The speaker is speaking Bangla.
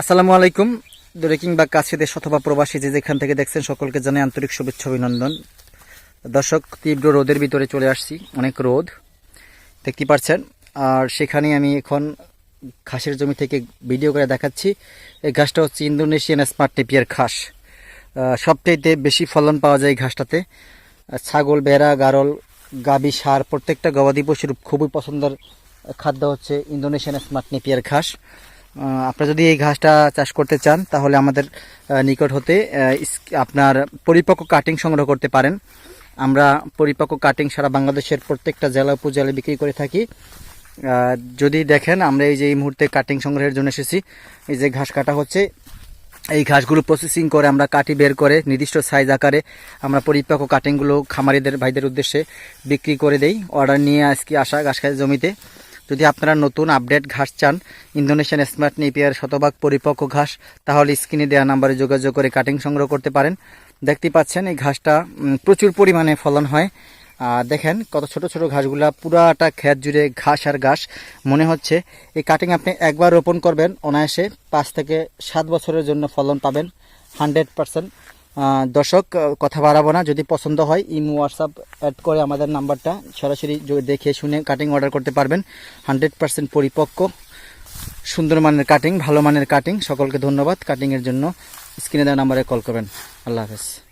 আসসালামু আলাইকুম। দূরে কিংবা কাছে দেশ অথবা প্রবাসী যে যেখান থেকে দেখছেন, সকলকে জানাই আন্তরিক শুভেচ্ছা, অভিনন্দন। দর্শক, তীব্র রোদের ভিতরে চলে আসছি। অনেক রোদ, দেখতে পাচ্ছেন। আর সেখানে আমি এখন ঘাসের জমি থেকে ভিডিও করে দেখাচ্ছি। এই ঘাসটা হচ্ছে ইন্দোনেশিয়ান স্মার্ট টেপিয়ার ঘাস। সবচাইতে বেশি ফলন পাওয়া যায় ঘাসটাতে। ছাগল বেড়া গারল, গাবি সার প্রত্যেকটা গবাদি পশুর খুবই পছন্দের খাদ্য হচ্ছে ইন্দোনেশিয়ান স্মার্ট নেপিয়ার ঘাস। আপনারা যদি এই ঘাসটা চাষ করতে চান, তাহলে আমাদের নিকট হতে আপনার পরিপক্ক কাটিং সংগ্রহ করতে পারেন। আমরা পরিপক্ক কাটিং সারা বাংলাদেশের প্রত্যেকটা জেলা উপজেলায় বিক্রি করে থাকি। যদি দেখেন, আমরা এই যে এই মুহূর্তে কাটিং সংগ্রহের জন্য এসেছি, এই যে ঘাস কাটা হচ্ছে, এই ঘাসগুলো প্রসেসিং করে আমরা কাটি বের করে, নির্দিষ্ট সাইজ আকারে আমরা পরিপক্ক কাটিংগুলো খামারিদের, ভাইদের উদ্দেশ্যে বিক্রি করে দেই। অর্ডার নিয়ে আজকে আসা ঘাস জমিতে। যদি আপনারা নতুন আপডেট ঘাস চান, ইন্দোনেশিয়ান স্মার্ট নেপিয়ার শতভাগ পরিপক্ক ঘাস, তাহলে স্ক্রিনে দেওয়া নাম্বারে যোগাযোগ করে কাটিং সংগ্রহ করতে পারেন। দেখতে পাচ্ছেন এই ঘাসটা প্রচুর পরিমাণে ফলন হয়। আর দেখেন কত ছোট ছোট ঘাসগুলা, পুরাটা ক্ষেত জুড়ে ঘাস আর ঘাস। মনে হচ্ছে এই কাটিং আপনি একবার রোপণ করবেন, অনায়াসে পাঁচ থেকে সাত বছরের জন্য ফলন পাবেন হান্ড্রেড পার্সেন্ট দর্শক কথা বাড়াবো না। যদি পছন্দ হয়, ইমো, হোয়াটসঅ্যাপ অ্যাড করে আমাদের নাম্বারটা সরাসরি দেখে শুনে কাটিং অর্ডার করতে পারবেন। হান্ড্রেড পারসেন্ট পরিপক্ক, সুন্দর মানের কাটিং ভালো মানের কাটিং সকলকে ধন্যবাদ। কাটিংয়ের জন্য স্ক্রিনে দেওয়া নাম্বারে কল করবেন। আল্লাহ হাফেজ।